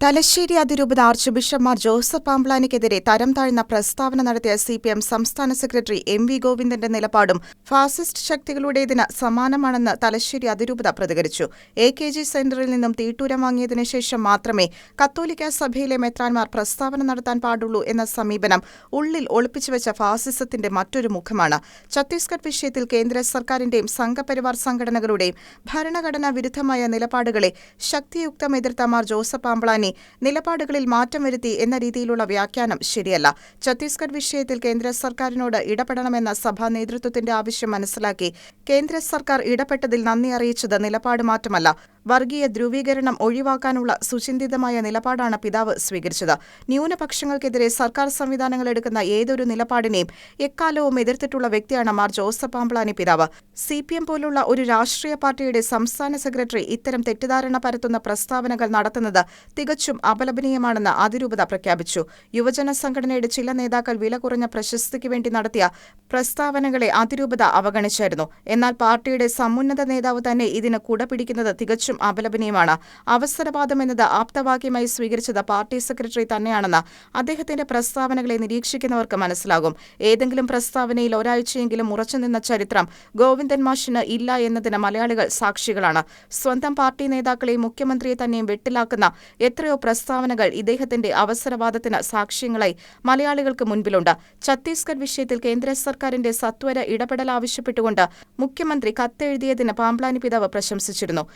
തലശ്ശേരി അതിരൂപത arch ബിഷപ്പ്മാർ Joseph പാമ്പ്ലാനിക്കെതിരെ തരം താഴ്ന്ന പ്രസ്താവന നടത്തിയ സി പി എം സംസ്ഥാന സെക്രട്ടറി എം വി ഗോവിന്ദന്റെ നിലപാടും ഫാസിസ്റ്റ് ശക്തികളുടേതിന് സമാനമാണെന്ന് തലശ്ശേരി അതിരൂപത പ്രതികരിച്ചു. എ കെ ജി സെന്ററിൽ നിന്നും തീട്ടൂരം വാങ്ങിയതിനു ശേഷം മാത്രമേ കത്തോലിക്ക സഭയിലെ മെത്രാൻമാർ പ്രസ്താവന നടത്താൻ പാടുള്ളൂ എന്ന സമീപനം ഉള്ളിൽ ഒളിപ്പിച്ചുവെച്ച ഫാസിസത്തിന്റെ മറ്റൊരു മുഖമാണ്. ഛത്തീസ്ഗഡ് വിഷയത്തിൽ കേന്ദ്ര സർക്കാരിന്റെയും സംഘപരിവാർ സംഘടനകളുടെയും ഭരണഘടനാ വിരുദ്ധമായ നിലപാടുകളെ ശക്തിയുക്തം എതിർത്ത മാർ ജോസഫ് പാമ്പ്ലാനി നിലപാടുകളിൽ മാറ്റം വരുത്തി എന്ന രീതിയിലുള്ള വ്യാഖ്യാനം ശരിയല്ല. ഛത്തീസ്ഗഡ് വിഷയത്തിൽ കേന്ദ്ര സർക്കാരിനോട് ഇടപെടണമെന്ന സഭാ നേതൃത്വത്തിന്റെ ആവശ്യം മനസ്സിലാക്കി കേന്ദ്ര സർക്കാർ ഇടപെട്ടതിൽ നന്ദി അറിയിച്ചത് നിലപാട് മാറ്റമല്ല. വർഗീയ ധ്രുവീകരണം ഒഴിവാക്കാനുള്ള സുചിന്തിതമായ നിലപാടാണ് പിതാവ് സ്വീകരിച്ചത്. ന്യൂനപക്ഷങ്ങൾക്കെതിരെ സർക്കാർ സംവിധാനങ്ങൾ എടുക്കുന്ന ഏതൊരു നിലപാടിനെയും എക്കാലവും എതിർത്തിട്ടുള്ള വ്യക്തിയാണ് മാർ ജോസഫ് പാമ്പ്ലാനി പിതാവ്. സി പി എം പോലുള്ള ഒരു രാഷ്ട്രീയ പാർട്ടിയുടെ സംസ്ഥാന സെക്രട്ടറി ഇത്തരം തെറ്റിദ്ധാരണ പരത്തുന്ന പ്രസ്താവനകൾ നടത്തുന്നത് തികച്ചും അപലപനീയമാണെന്ന് അതിരൂപത പ്രഖ്യാപിച്ചു. യുവജന സംഘടനയുടെ ചില നേതാക്കൾ വില കുറഞ്ഞ പ്രശസ്തിക്ക് വേണ്ടി നടത്തിയ പ്രസ്താവനകളെ അതിരൂപത അവഗണിച്ചായിരുന്നു. എന്നാൽ പാർട്ടിയുടെ സമുന്നത നേതാവ് തന്നെ ഇതിന് കുടപിടിക്കുന്നത് തികച്ചും അപലപനീയമാണ്. അവസരവാദം എന്നത് ആപ്തവാക്യമായി സ്വീകരിച്ചത് പാർട്ടി സെക്രട്ടറി തന്നെയാണെന്ന് അദ്ദേഹത്തിന്റെ പ്രസ്താവനകളെ നിരീക്ഷിക്കുന്നവർക്ക് മനസ്സിലാകും. ഏതെങ്കിലും പ്രസ്താവനയിൽ ഒരാഴ്ചയെങ്കിലും ഉറച്ചുനിന്ന ചരിത്രം ഗോവിന്ദൻ മാഷിന് ഇല്ല എന്നതിന് മലയാളികൾ സാക്ഷികളാണ്. സ്വന്തം പാർട്ടി നേതാക്കളെയും മുഖ്യമന്ത്രിയെ തന്നെയും വെട്ടിലാക്കുന്ന എത്രയോ പ്രസ്താവനകൾ ഇദ്ദേഹത്തിന്റെ അവസരവാദത്തിന് സാക്ഷ്യങ്ങളായി മലയാളികൾക്ക് മുൻപിലുണ്ട്. ഛത്തീസ്ഗഡ് വിഷയത്തിൽ കേന്ദ്ര സർക്കാരിന്റെ സത്വര ഇടപെടൽ ആവശ്യപ്പെട്ടുകൊണ്ട് മുഖ്യമന്ത്രി കത്തെഴുതിയതിന് പാമ്പ്ലാനി പിതാവ് പ്രശംസിച്ചിരുന്നു.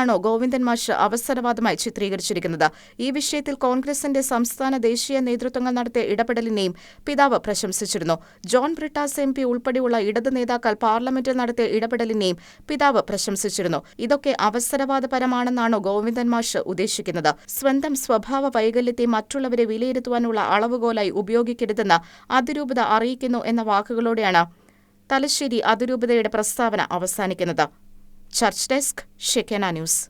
ഇതിനെയാണോ ഗോവിന്ദൻ മാഷ് അവസരവാദമായി ചിത്രീകരിച്ചിരിക്കുന്നത്? ഈ വിഷയത്തിൽ കോൺഗ്രസിന്റെ സംസ്ഥാന ദേശീയ നേതൃത്വങ്ങൾ നടത്തിയ ഇടപെടലിനെയും പിതാവ് പ്രശംസിച്ചിരുന്നു. ജോൺ ബ്രിട്ടാസ് എം പി ഉൾപ്പെടെയുള്ള ഇടത് നേതാക്കൾ പാർലമെന്റിൽ നടത്തിയ ഇടപെടലിനെയും പിതാവ് പ്രശംസിച്ചിരുന്നു. ഇതൊക്കെ അവസരവാദപരമാണെന്നാണോ ഗോവിന്ദൻ മാഷ് ഉദ്ദേശിക്കുന്നത്? സ്വന്തം സ്വഭാവ വൈകല്യത്തെ മറ്റുള്ളവരെ വിലയിരുത്തുവാനുള്ള അളവുകോലായി ഉപയോഗിക്കരുതെന്ന് അതിരൂപത അറിയിക്കുന്നു എന്ന വാക്കുകളോടെയാണ് തലശ്ശേരി അതിരൂപതയുടെ പ്രസ്താവന അവസാനിക്കുന്നത്. Church desk Shekinah news.